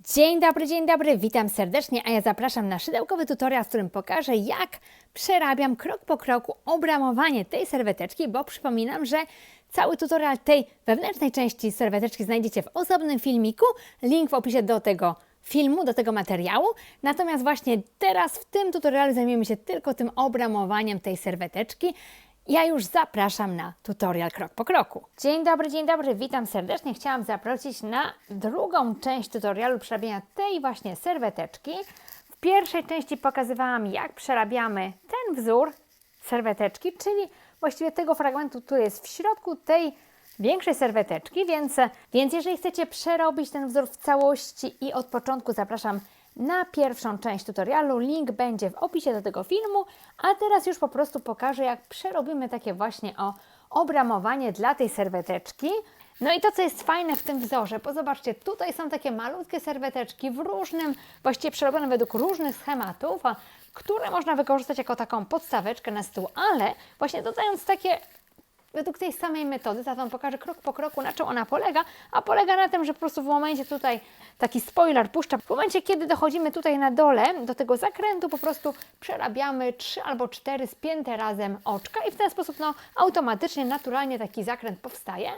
Dzień dobry, dzień dobry, witam serdecznie, a ja zapraszam na szydełkowy tutorial, w którym pokażę jak przerabiam krok po kroku obramowanie tej serweteczki, bo przypominam, że cały tutorial tej wewnętrznej części serweteczki znajdziecie w osobnym filmiku, link w opisie do tego filmu, do tego materiału. Natomiast właśnie teraz w tym tutorialu zajmiemy się tylko tym obramowaniem tej serweteczki. Ja już zapraszam na tutorial krok po kroku. Dzień dobry, dzień dobry, witam serdecznie. Chciałam zaprosić na drugą część tutorialu przerabiania tej właśnie serweteczki. W pierwszej części pokazywałam, jak przerabiamy ten wzór serweteczki, czyli właściwie tego fragmentu, który jest w środku tej większej serweteczki, więc, więc jeżeli chcecie przerobić ten wzór w całości i od początku zapraszam na pierwszą część tutorialu. Link będzie w opisie do tego filmu, a teraz już po prostu pokażę, jak przerobimy takie właśnie o obramowanie dla tej serweteczki. No i to, co jest fajne w tym wzorze, bo zobaczcie, tutaj są takie malutkie serweteczki w różnym, właściwie przerobione według różnych schematów, które można wykorzystać jako taką podstaweczkę na stół, ale właśnie dodając takie według tej samej metody, za Wam pokażę krok po kroku, na czym ona polega, a polega na tym, że po prostu w momencie tutaj taki spoiler puszcza, w momencie kiedy dochodzimy tutaj na dole do tego zakrętu, po prostu przerabiamy trzy albo cztery spięte razem oczka i w ten sposób no, automatycznie, naturalnie taki zakręt powstaje.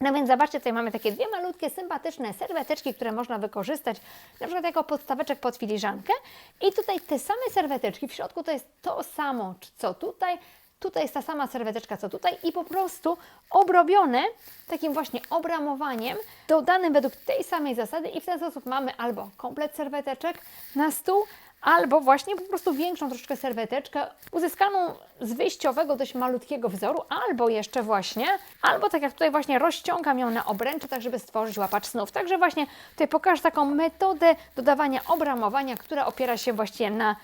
No więc zobaczcie, tutaj mamy takie dwie malutkie, sympatyczne serweteczki, które można wykorzystać na przykład jako podstaweczek pod filiżankę. I tutaj te same serweteczki, w środku to jest to samo, co tutaj, Tutaj jest ta sama serweteczka co tutaj i po prostu obrobione takim właśnie obramowaniem dodanym według tej samej zasady i w ten sposób mamy albo komplet serweteczek na stół, albo właśnie po prostu większą troszeczkę serweteczkę uzyskaną z wyjściowego dość malutkiego wzoru, albo jeszcze właśnie, albo tak jak tutaj właśnie rozciągam ją na obręczy, tak żeby stworzyć łapacz snów. Także właśnie tutaj pokażę taką metodę dodawania obramowania, która opiera się właśnie na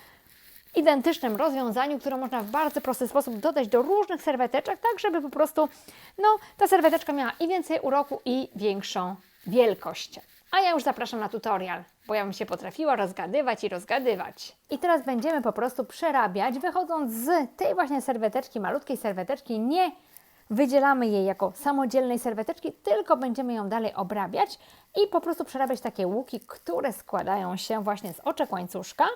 identycznym rozwiązaniu, które można w bardzo prosty sposób dodać do różnych serweteczek, tak żeby po prostu no, ta serweteczka miała i więcej uroku i większą wielkość. A ja już zapraszam na tutorial, bo ja bym się potrafiła rozgadywać i rozgadywać. I teraz będziemy po prostu przerabiać, wychodząc z tej właśnie serweteczki, malutkiej serweteczki, nie wydzielamy jej jako samodzielnej serweteczki, tylko będziemy ją dalej obrabiać i po prostu przerabiać takie łuki, które składają się właśnie z oczek łańcuszka,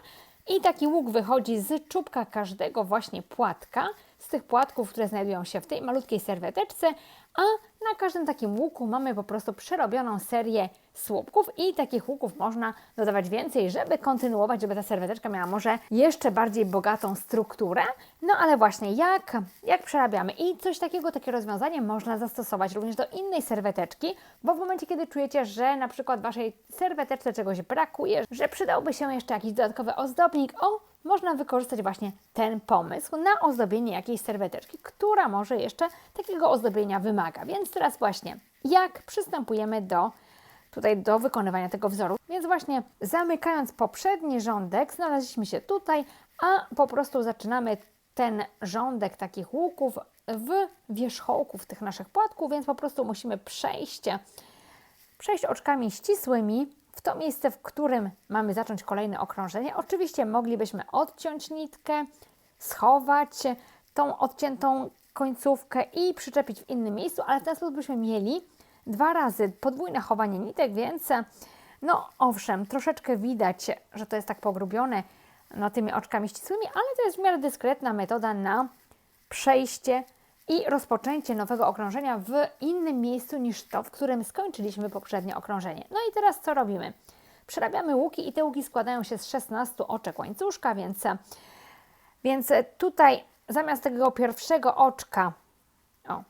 i taki łuk wychodzi z czubka każdego właśnie płatka, z tych płatków, które znajdują się w tej malutkiej serweteczce, a na każdym takim łuku mamy po prostu przerobioną serię słupków i takich łuków można dodawać więcej, żeby kontynuować, żeby ta serweteczka miała może jeszcze bardziej bogatą strukturę. No ale właśnie jak, jak przerabiamy i coś takiego, takie rozwiązanie można zastosować również do innej serweteczki, bo w momencie, kiedy czujecie, że na przykład Waszej serweteczce czegoś brakuje, że przydałby się jeszcze jakiś dodatkowy ozdobnik, o można wykorzystać właśnie ten pomysł na ozdobienie jakiejś serweteczki, która może jeszcze takiego ozdobienia wymaga. Więc teraz właśnie, jak przystępujemy do tutaj do wykonywania tego wzoru. Więc właśnie zamykając poprzedni rządek, znaleźliśmy się tutaj, a po prostu zaczynamy ten rządek takich łuków w wierzchołków tych naszych płatków, więc po prostu musimy przejść, przejść oczkami ścisłymi w to miejsce, w którym mamy zacząć kolejne okrążenie. Oczywiście moglibyśmy odciąć nitkę, schować tą odciętą końcówkę i przyczepić w innym miejscu, ale w ten sposób byśmy mieli dwa razy podwójne chowanie nitek, więc no owszem, troszeczkę widać, że to jest tak pogrubione no, tymi oczkami ścisłymi, ale to jest w miarę dyskretna metoda na przejście i rozpoczęcie nowego okrążenia w innym miejscu niż to, w którym skończyliśmy poprzednie okrążenie. No i teraz co robimy? Przerabiamy łuki i te łuki składają się z 16 oczek łańcuszka, więc, więc tutaj zamiast tego pierwszego oczka, o,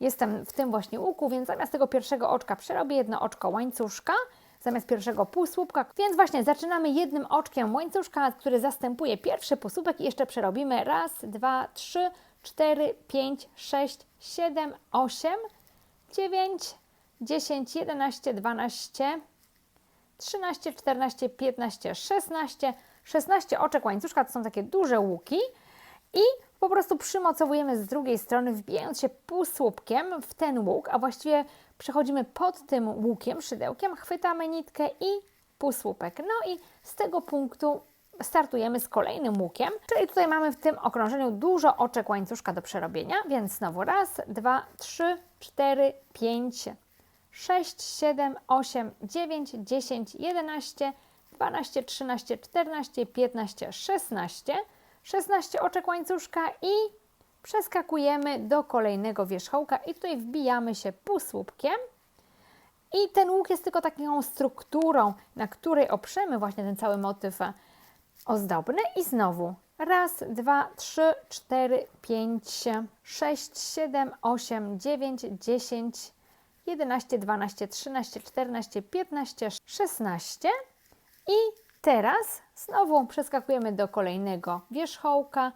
jestem w tym właśnie łuku, więc zamiast tego pierwszego oczka przerobię jedno oczko łańcuszka, zamiast pierwszego półsłupka, więc właśnie zaczynamy jednym oczkiem łańcuszka, który zastępuje pierwszy półsłupek i jeszcze przerobimy raz, dwa, trzy, 4, 5, 6, 7, 8, 9, 10, 11, 12, 13, 14, 15, 16. 16 oczek łańcuszka to są takie duże łuki i po prostu przymocowujemy z drugiej strony, wbijając się półsłupkiem w ten łuk, a właściwie przechodzimy pod tym łukiem, szydełkiem, chwytamy nitkę i półsłupek. No i z tego punktu startujemy z kolejnym łukiem, czyli tutaj mamy w tym okrążeniu dużo oczek łańcuszka do przerobienia, więc znowu raz, dwa, trzy, cztery, pięć, 6, 7, 8, 9, 10, 11, 12, 13, 14, 15, 16. 16 oczek łańcuszka i przeskakujemy do kolejnego wierzchołka i tutaj wbijamy się półsłupkiem. I ten łuk jest tylko taką strukturą, na której oprzemy właśnie ten cały motyw ozdobny. I znowu raz, dwa, trzy, cztery, pięć, sześć, siedem, osiem, dziewięć, dziesięć, jedenaście, dwanaście, trzynaście, czternaście, piętnaście, szesnaście. I teraz znowu przeskakujemy do kolejnego wierzchołka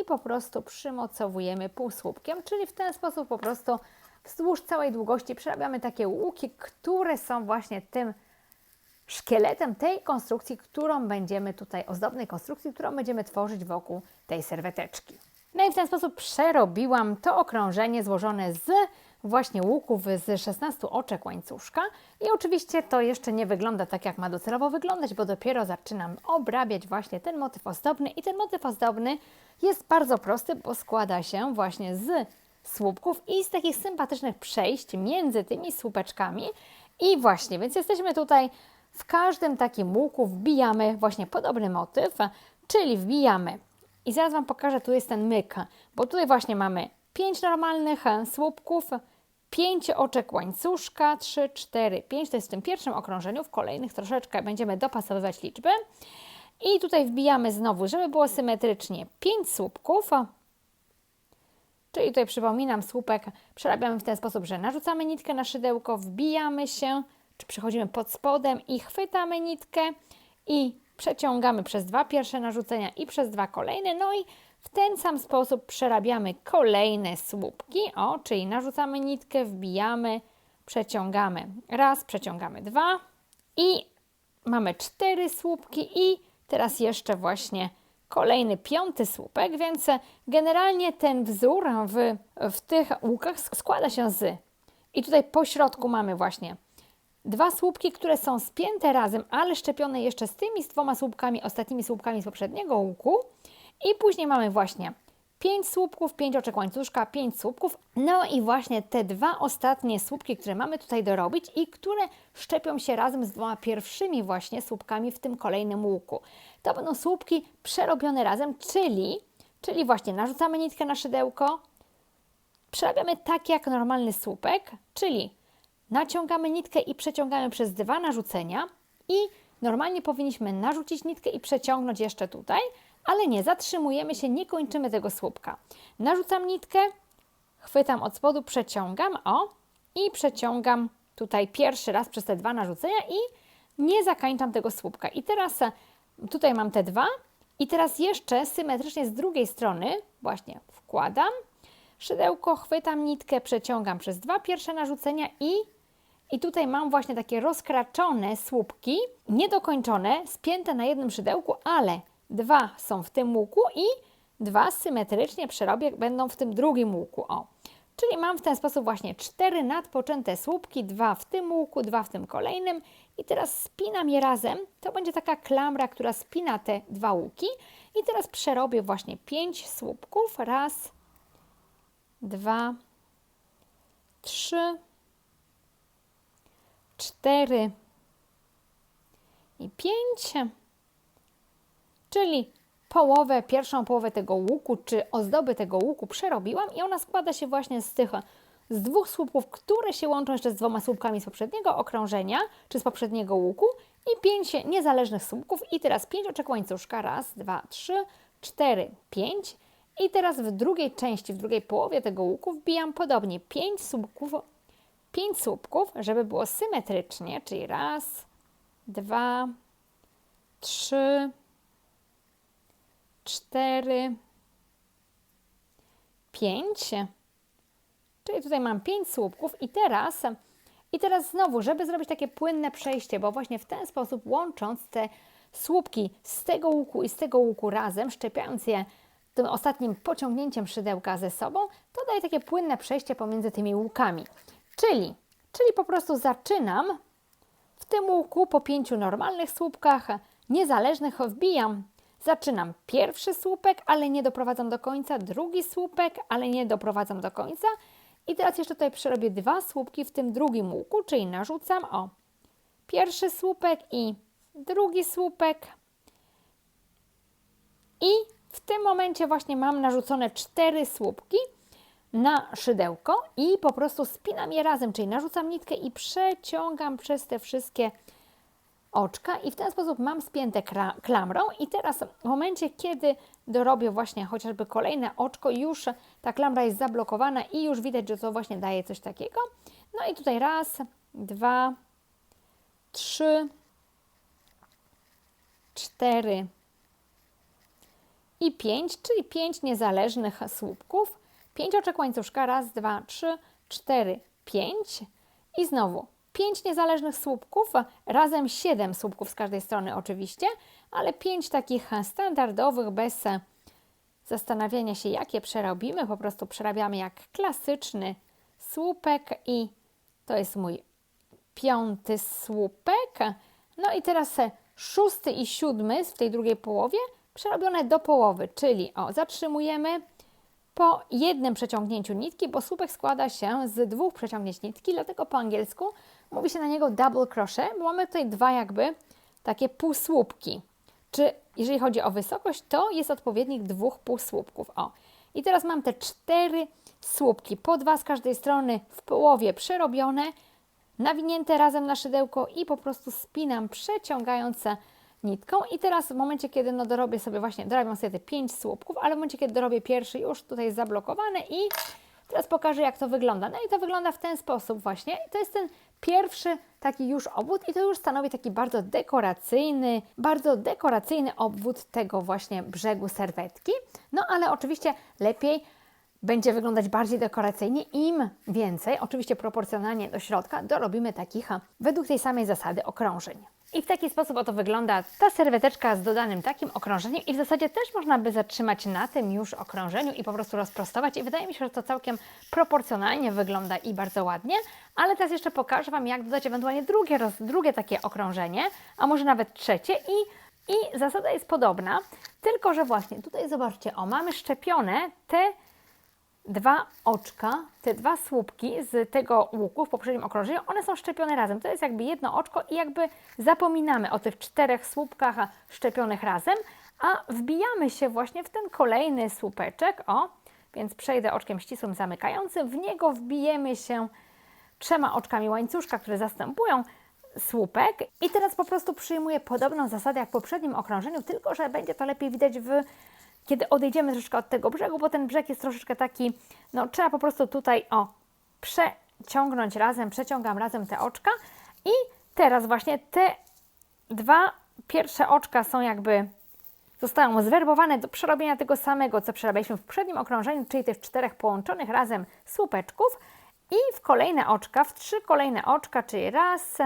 i po prostu przymocowujemy półsłupkiem, czyli w ten sposób po prostu wzdłuż całej długości przerabiamy takie łuki, które są właśnie tym szkieletem tej konstrukcji, którą będziemy tutaj, ozdobnej konstrukcji, którą będziemy tworzyć wokół tej serweteczki. No i w ten sposób przerobiłam to okrążenie złożone z właśnie łuków z 16 oczek łańcuszka. I oczywiście to jeszcze nie wygląda tak, jak ma docelowo wyglądać, bo dopiero zaczynam obrabiać właśnie ten motyw ozdobny. I ten motyw ozdobny jest bardzo prosty, bo składa się właśnie z słupków i z takich sympatycznych przejść między tymi słupeczkami. I właśnie, więc jesteśmy tutaj w każdym takim łuku wbijamy właśnie podobny motyw, czyli wbijamy. I zaraz Wam pokażę, tu jest ten myk, bo tutaj właśnie mamy 5 normalnych słupków, 5 oczek łańcuszka, 3, 4, 5, to jest w tym pierwszym okrążeniu, w kolejnych troszeczkę będziemy dopasowywać liczby. I tutaj wbijamy znowu, żeby było symetrycznie, 5 słupków, czyli tutaj przypominam, słupek przerabiamy w ten sposób, że narzucamy nitkę na szydełko, wbijamy się, czy przechodzimy pod spodem i chwytamy nitkę i przeciągamy przez dwa pierwsze narzucenia i przez dwa kolejne, no i w ten sam sposób przerabiamy kolejne słupki, o, czyli narzucamy nitkę, wbijamy, przeciągamy. Raz, przeciągamy dwa i mamy cztery słupki i teraz jeszcze właśnie kolejny piąty słupek, więc generalnie ten wzór w, w tych łukach składa się z i tutaj po środku mamy właśnie dwa słupki, które są spięte razem, ale szczepione jeszcze z tymi z dwoma słupkami, ostatnimi słupkami z poprzedniego łuku. I później mamy właśnie 5 słupków, 5 oczek łańcuszka, 5 słupków. No i właśnie te dwa ostatnie słupki, które mamy tutaj dorobić i które szczepią się razem z dwoma pierwszymi właśnie słupkami w tym kolejnym łuku. To będą słupki przerobione razem, czyli, czyli właśnie narzucamy nitkę na szydełko, przerabiamy tak jak normalny słupek, czyli naciągamy nitkę i przeciągamy przez dwa narzucenia i normalnie powinniśmy narzucić nitkę i przeciągnąć jeszcze tutaj, ale nie, zatrzymujemy się, nie kończymy tego słupka. Narzucam nitkę, chwytam od spodu, przeciągam, o, i przeciągam tutaj pierwszy raz przez te dwa narzucenia i nie zakańczam tego słupka. I teraz e, tutaj mam te dwa i teraz jeszcze symetrycznie z drugiej strony właśnie wkładam szydełko, chwytam nitkę, przeciągam przez dwa pierwsze narzucenia i i tutaj mam właśnie takie rozkraczone słupki, niedokończone, spięte na jednym szydełku, ale dwa są w tym łuku i dwa symetrycznie przerobię będą w tym drugim łuku. O. Czyli mam w ten sposób właśnie cztery nadpoczęte słupki, dwa w tym łuku, dwa w tym kolejnym i teraz spinam je razem. To będzie taka klamra, która spina te dwa łuki i teraz przerobię właśnie pięć słupków. Raz, dwa, trzy, cztery i pięć, czyli połowę, pierwszą połowę tego łuku, czy ozdoby tego łuku przerobiłam i ona składa się właśnie z tych z dwóch słupków, które się łączą jeszcze z dwoma słupkami z poprzedniego okrążenia, czy z poprzedniego łuku i pięć niezależnych słupków. I teraz pięć oczek łańcuszka, raz, dwa, trzy, cztery, pięć. I teraz w drugiej części, w drugiej połowie tego łuku wbijam podobnie pięć słupków 5 słupków, żeby było symetrycznie, czyli raz, dwa, trzy, cztery, pięć. Czyli tutaj mam 5 słupków i teraz, i teraz znowu, żeby zrobić takie płynne przejście, bo właśnie w ten sposób łącząc te słupki z tego łuku i z tego łuku razem, szczepiając je tym ostatnim pociągnięciem szydełka ze sobą, to daje takie płynne przejście pomiędzy tymi łukami. Czyli, czyli po prostu zaczynam w tym łuku po pięciu normalnych słupkach niezależnych wbijam. Zaczynam pierwszy słupek, ale nie doprowadzam do końca, drugi słupek, ale nie doprowadzam do końca I teraz jeszcze tutaj przerobię dwa słupki w tym drugim łuku, czyli narzucam o pierwszy słupek i drugi słupek. I w tym momencie właśnie mam narzucone cztery słupki na szydełko i po prostu spinam je razem, czyli narzucam nitkę i przeciągam przez te wszystkie oczka i w ten sposób mam spięte klamrą i teraz w momencie, kiedy dorobię właśnie chociażby kolejne oczko, już ta klamra jest zablokowana i już widać, że to właśnie daje coś takiego. No i tutaj raz, dwa, trzy, cztery i pięć, czyli pięć niezależnych słupków. Pięć oczek łańcuszka, raz, dwa, trzy, cztery, pięć. I znowu 5 niezależnych słupków, razem 7 słupków z każdej strony oczywiście, ale 5 takich standardowych bez zastanawiania się jakie przerobimy, po prostu przerabiamy jak klasyczny słupek i to jest mój piąty słupek. No i teraz szósty i siódmy w tej drugiej połowie przerobione do połowy, czyli o, zatrzymujemy po jednym przeciągnięciu nitki, bo słupek składa się z dwóch przeciągnięć nitki, dlatego po angielsku mówi się na niego double crochet, bo mamy tutaj dwa jakby takie półsłupki. Czy jeżeli chodzi o wysokość, to jest odpowiednik dwóch półsłupków. O. I teraz mam te cztery słupki, po dwa z każdej strony w połowie przerobione, nawinięte razem na szydełko i po prostu spinam, przeciągając nitką. I teraz w momencie, kiedy no dorobię sobie właśnie, dorabiam sobie te pięć słupków, ale w momencie, kiedy dorobię pierwszy, już tutaj jest zablokowany i teraz pokażę, jak to wygląda. No i to wygląda w ten sposób właśnie. I to jest ten pierwszy taki już obwód i to już stanowi taki bardzo dekoracyjny, bardzo dekoracyjny obwód tego właśnie brzegu serwetki. No ale oczywiście lepiej będzie wyglądać bardziej dekoracyjnie, im więcej, oczywiście proporcjonalnie do środka, dorobimy takich według tej samej zasady okrążeń. I w taki sposób oto wygląda ta serweteczka z dodanym takim okrążeniem i w zasadzie też można by zatrzymać na tym już okrążeniu i po prostu rozprostować. I wydaje mi się, że to całkiem proporcjonalnie wygląda i bardzo ładnie, ale teraz jeszcze pokażę Wam jak dodać ewentualnie drugie, drugie takie okrążenie, a może nawet trzecie. I i zasada jest podobna, tylko że właśnie tutaj zobaczcie, o mamy szczepione te dwa oczka, te dwa słupki z tego łuku w poprzednim okrążeniu, one są szczepione razem. To jest jakby jedno oczko i jakby zapominamy o tych czterech słupkach szczepionych razem, a wbijamy się właśnie w ten kolejny słupeczek, o, więc przejdę oczkiem ścisłym zamykającym, w niego wbijemy się trzema oczkami łańcuszka, które zastępują słupek. I teraz po prostu przyjmuję podobną zasadę jak w poprzednim okrążeniu, tylko że będzie to lepiej widać w kiedy odejdziemy troszeczkę od tego brzegu, bo ten brzeg jest troszeczkę taki, no trzeba po prostu tutaj, o, przeciągnąć razem, przeciągam razem te oczka i teraz właśnie te dwa pierwsze oczka są jakby, zostają zwerbowane do przerobienia tego samego, co przerabialiśmy w poprzednim okrążeniu, czyli tych czterech połączonych razem słupeczków. I w kolejne oczka, w trzy kolejne oczka, czyli raz,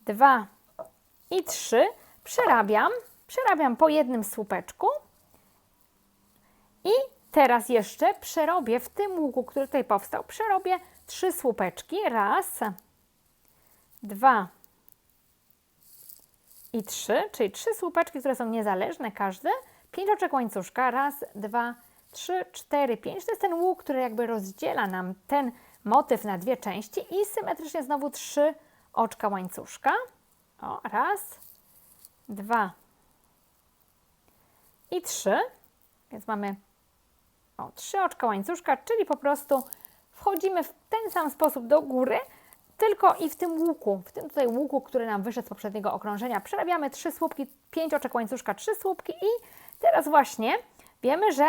dwa i trzy, przerabiam Przerabiam po jednym słupeczku i teraz jeszcze przerobię w tym łuku, który tutaj powstał, przerobię trzy słupeczki. Raz, dwa i trzy, czyli trzy słupeczki, które są niezależne każdy. Pięć oczek łańcuszka. Raz, dwa, trzy, cztery, pięć. To jest ten łuk, który jakby rozdziela nam ten motyw na dwie części i symetrycznie znowu trzy oczka łańcuszka. O, raz, dwa, i 3, więc mamy o, 3 oczka łańcuszka, czyli po prostu wchodzimy w ten sam sposób do góry, tylko i w tym łuku, w tym tutaj łuku, który nam wyszedł z poprzedniego okrążenia, przerabiamy 3 słupki, 5 oczek łańcuszka, 3 słupki i teraz właśnie wiemy, że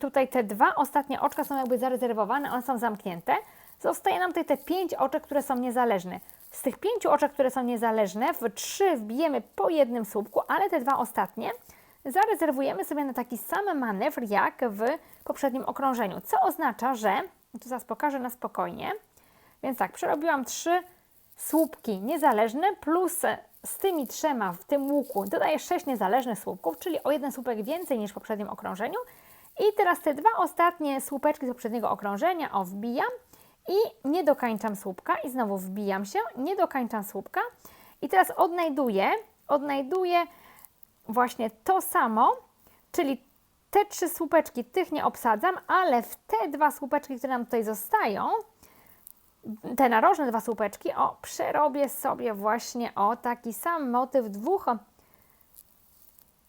tutaj te dwa ostatnie oczka są jakby zarezerwowane, one są zamknięte. Zostaje nam tutaj te 5 oczek, które są niezależne. Z tych 5 oczek, które są niezależne, w 3 wbijemy po jednym słupku, ale te dwa ostatnie zarezerwujemy sobie na taki sam manewr jak w poprzednim okrążeniu, co oznacza, że, tu zaraz pokażę na spokojnie, więc tak, przerobiłam trzy słupki niezależne plus z tymi trzema w tym łuku dodaję sześć niezależnych słupków, czyli o jeden słupek więcej niż w poprzednim okrążeniu. I teraz te dwa ostatnie słupeczki z poprzedniego okrążenia o wbijam i nie dokańczam słupka i znowu wbijam się, nie dokańczam słupka i teraz odnajduję, odnajduję właśnie to samo, czyli te trzy słupeczki, tych nie obsadzam, ale w te dwa słupeczki, które nam tutaj zostają, te narożne dwa słupeczki, o, przerobię sobie właśnie o taki sam motyw dwóch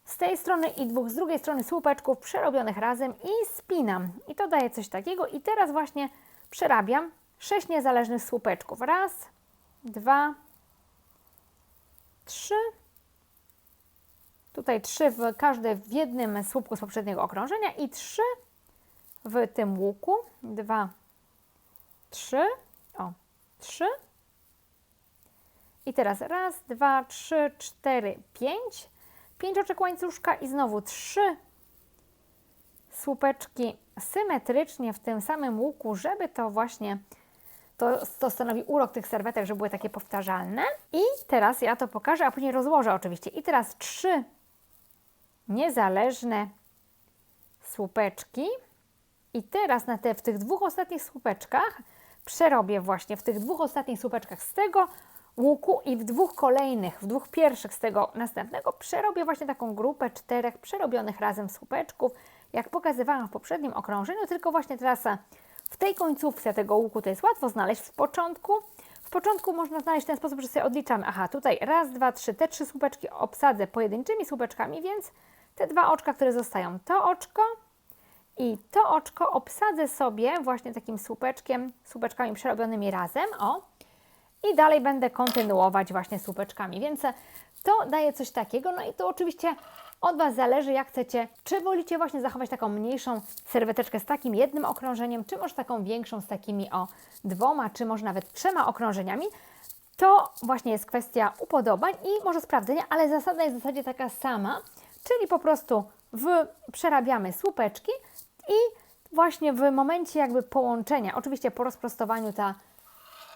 z tej strony i dwóch z drugiej strony słupeczków przerobionych razem i spinam. I to daje coś takiego. I teraz właśnie przerabiam sześć niezależnych słupeczków. Raz, dwa, trzy. Tutaj trzy w każdy w jednym słupku z poprzedniego okrążenia i trzy w tym łuku. Dwa, trzy. O, trzy. I teraz raz, dwa, trzy, cztery, pięć. Pięć oczek łańcuszka i znowu trzy słupeczki symetrycznie w tym samym łuku, żeby to właśnie to, to stanowi urok tych serwetek, żeby były takie powtarzalne. I teraz ja to pokażę, a później rozłożę oczywiście. I teraz trzy niezależne słupeczki. I teraz na te, w tych dwóch ostatnich słupeczkach przerobię właśnie w tych dwóch ostatnich słupeczkach z tego łuku i w dwóch kolejnych, w dwóch pierwszych z tego następnego przerobię właśnie taką grupę czterech przerobionych razem słupeczków, jak pokazywałam w poprzednim okrążeniu, tylko właśnie teraz w tej końcówce tego łuku to jest łatwo znaleźć w początku. W początku można znaleźć w ten sposób, że sobie odliczamy. Aha, tutaj raz, dwa, trzy. Te trzy słupeczki obsadzę pojedynczymi słupeczkami, więc te dwa oczka, które zostają, to oczko i to oczko obsadzę sobie właśnie takim słupeczkiem, słupeczkami przerobionymi razem. O, i dalej będę kontynuować właśnie słupeczkami, więc to daje coś takiego, no i to oczywiście od Was zależy, jak chcecie, czy wolicie właśnie zachować taką mniejszą serweteczkę z takim jednym okrążeniem, czy może taką większą z takimi o dwoma, czy może nawet trzema okrążeniami. To właśnie jest kwestia upodobań i może sprawdzenia, ale zasada jest w zasadzie taka sama, czyli po prostu w, przerabiamy słupeczki i właśnie w momencie jakby połączenia, oczywiście po rozprostowaniu ta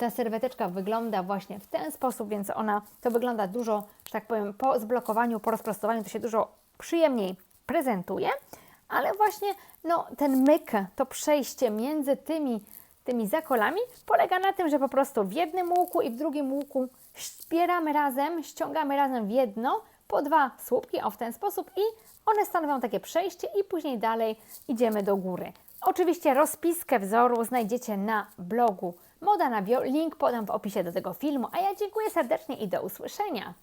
ta serweteczka wygląda właśnie w ten sposób, więc ona to wygląda dużo, że tak powiem, po zblokowaniu, po rozprostowaniu to się dużo przyjemniej prezentuje, ale właśnie no, ten myk, to przejście między tymi, tymi zakolami polega na tym, że po prostu w jednym łuku i w drugim łuku zbieramy razem, ściągamy razem w jedno po dwa słupki, o w ten sposób i one stanowią takie przejście i później dalej idziemy do góry. Oczywiście rozpiskę wzoru znajdziecie na blogu Moda na Bio. Link podam w opisie do tego filmu, a ja dziękuję serdecznie i do usłyszenia.